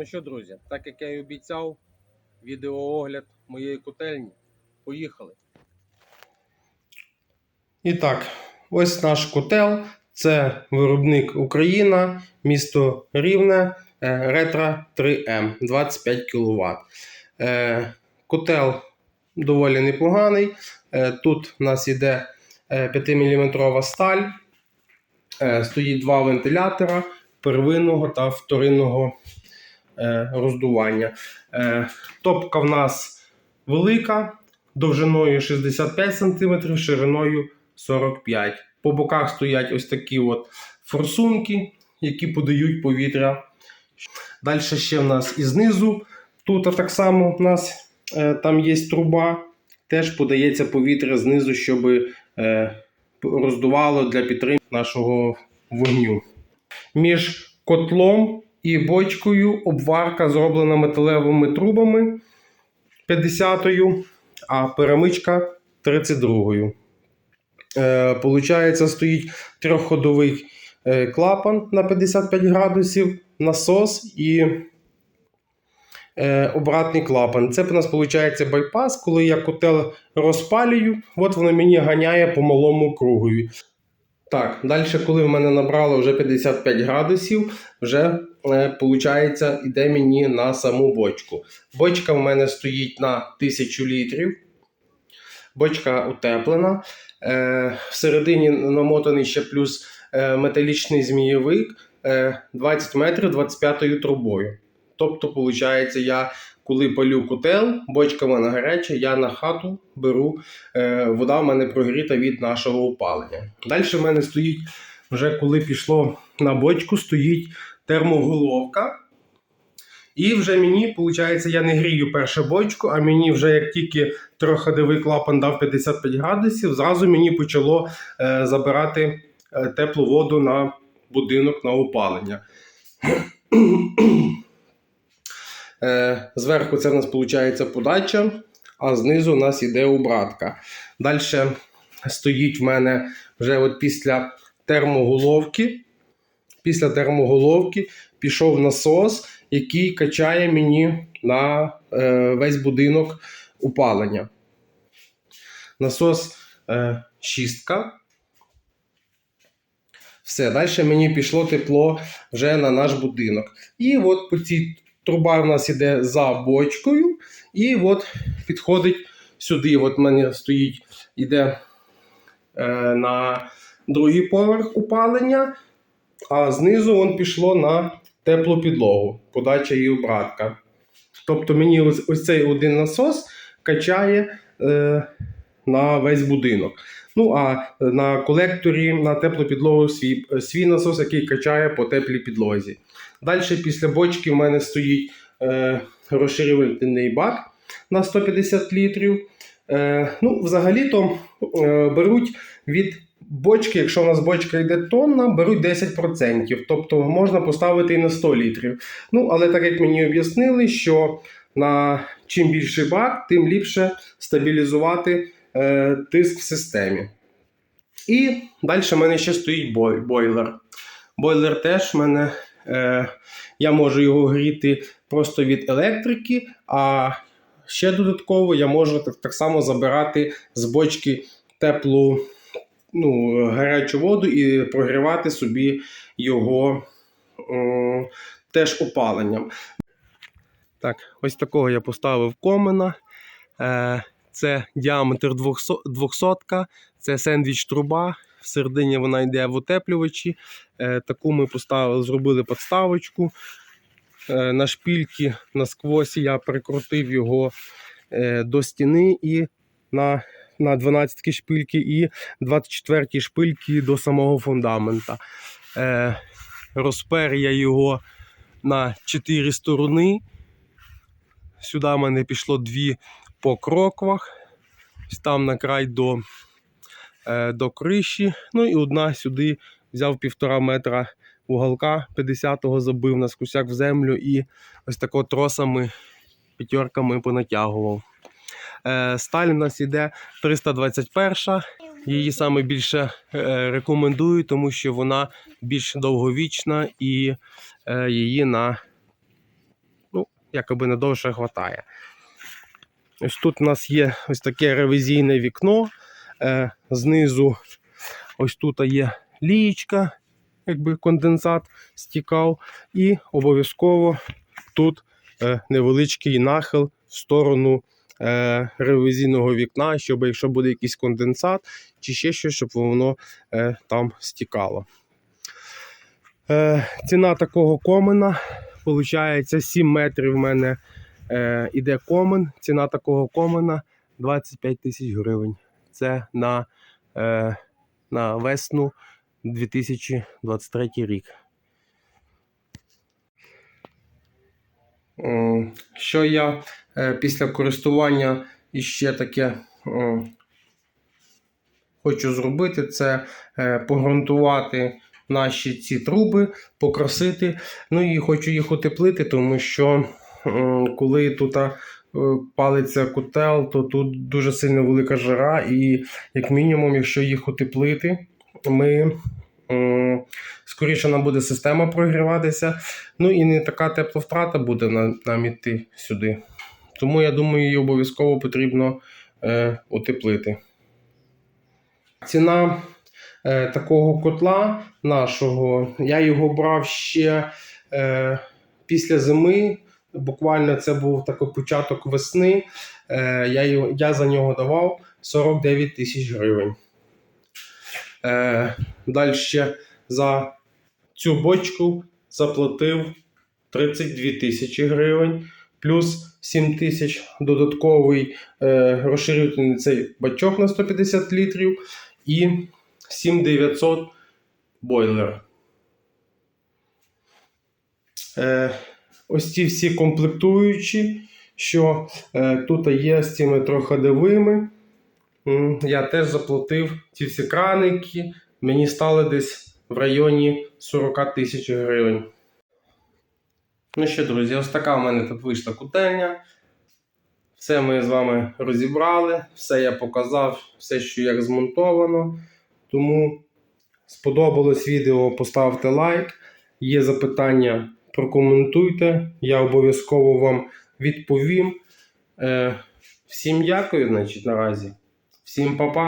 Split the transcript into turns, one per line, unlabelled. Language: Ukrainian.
Ну що, друзі, так як я і обіцяв, відеоогляд моєї котельні. Поїхали. І так, ось наш котел. Це виробник Україна, місто Рівне, е, Ретро 3М 25 кВт. Котел доволі непоганий. Е, Тут у нас іде 5-мм сталь. Е, Стоїть два вентилятора первинного та вторинного роздування. Е, Топка в нас велика, довжиною 65 см, шириною 45 см. По боках стоять ось такі от форсунки, які подають повітря. Далі ще в нас і знизу. Тут так само у нас е, там є труба, теж подається повітря знизу, щоб е, роздувало для підтримки нашого вогню. Між котлом і бочкою обварка зроблена металевими трубами 50-ю, а перемичка 32-ю. Е, Получається, стоїть трьохходовий е, клапан на 55 градусів, насос і е, обратний клапан. Це у нас виходить байпас, коли я котел розпалюю, от воно мені ганяє по малому кругові. Так, далі, коли в мене набрало вже 55 градусів, вже виходить, іде мені на саму бочку. Бочка в мене стоїть на 1000 літрів. Бочка утеплена. Е, всередині намотаний ще плюс е, металічний змійовик е, 20 метрів 25 трубою. Тобто, виходить, я коли палю котел, бочка в мене гаряча, я на хату беру, е, вода в мене прогріта від нашого опалення. Далі в мене стоїть, вже коли пішло на бочку, стоїть термоголовка. І вже мені, виходить, я не грію першу бочку, а мені вже як тільки трьохходовий клапан дав 55 градусів, зразу мені почало е, забирати е, теплу воду на будинок на опалення. Е, Зверху це в нас виходить подача, а знизу у нас іде обратка. Далі стоїть в мене вже от після термоголовки. Після термоголовки пішов насос, який качає мені на е, весь будинок опалення. Насос е, шістка. Все, далі мені пішло тепло вже на наш будинок. І от по цій труба у нас іде за бочкою, і от підходить сюди. От в мене стоїть, іде е, на другий поверх опалення, а знизу вон пішло на теплу підлогу, подача і обратка. Тобто мені ось, ось цей один насос качає е, на весь будинок. Ну а на колекторі на теплу підлогу свій, свій насос, який качає по теплій підлозі. Далі після бочки в мене стоїть е, розширювальний бак на 150 літрів. Е, ну, Взагалі-то е, беруть від бочки, якщо у нас бочка йде тонна, беруть 10%. Тобто можна поставити і на 100 літрів. Ну, Але так як мені об'яснили, що на чим більший бак, тим ліпше стабілізувати е, тиск в системі. І далі в мене ще стоїть бой, бойлер. Бойлер теж в мене. Е, я можу його гріти просто від електрики, а ще додатково я можу так, так само забирати з бочки теплу ну, гарячу воду і прогрівати собі його е, теж опаленням. Так, ось такого я поставив комина. Е, це діаметр 200, 200 це сендвіч труба. Всередині вона йде в утеплювачі. Е, таку ми поставили, зробили подставочку. Е, на шпільки насквозь я прикрутив його е, до стіни і на на 12 шпильки і 24 шпильки до самого фундамента. Е, розпер я його на 4 сторони. Сюди в мене пішло дві по кроквах. Там на край до е, до криші. Ну і одна сюди взяв півтора метра уголка 50-го забив на скусяк в землю і ось тако тросами, п'ятерками понатягував. Е, Сталь у нас іде 321. Її саме більше е, рекомендую, тому що вона більш довговічна і е, її на якоби надовше хватає. Ось тут у нас є ось таке ревізійне вікно. Знизу ось тут є лієчка, якби конденсат стікав. І обов'язково тут невеличкий нахил в сторону е, ревізійного вікна, щоб якщо буде якийсь конденсат чи ще щось, щоб воно е, там стікало. Е, ціна такого комена виходить 7 метрів в мене е, іде комен. Ціна такого комена 25 тисяч гривень. Це на, е, на весну 2023 рік. Що я е, після користування іще таке хочу зробити, це е, погрунтувати наші ці труби, покрасити. Ну і хочу їх утеплити, тому що коли тут е, палиться котел, то тут дуже сильно велика жара, і як мінімум, якщо їх утеплити, ми. Скоріше нам буде система прогріватися, ну і не така тепловтрата буде на- нам іти сюди. Тому я думаю, її обов'язково потрібно е, утеплити. Ціна е, такого котла нашого, я його брав ще е, після зими. Буквально це був такий початок весни. Е, я, я за нього давав 49 тисяч гривень. Е, Далі за цю бочку заплатив 32 тисячі гривень, плюс 7 тисяч додатковий е, розширювальний цей бачок на 150 літрів і 7900 бойлер. Е, ось ці всі комплектуючі, що тут є з цими троходовими. Я теж заплатив ці всі краники. Мені стали десь в районі 40 тисяч гривень. Ну що, друзі, ось така в мене тут вийшла кутельня. Все ми з вами розібрали, все я показав, все, що як змонтовано. Тому сподобалось відео, поставте лайк. Є запитання, прокоментуйте. Я обов'язково вам відповім. Е, всім дякую, значить, наразі. Всім па-па.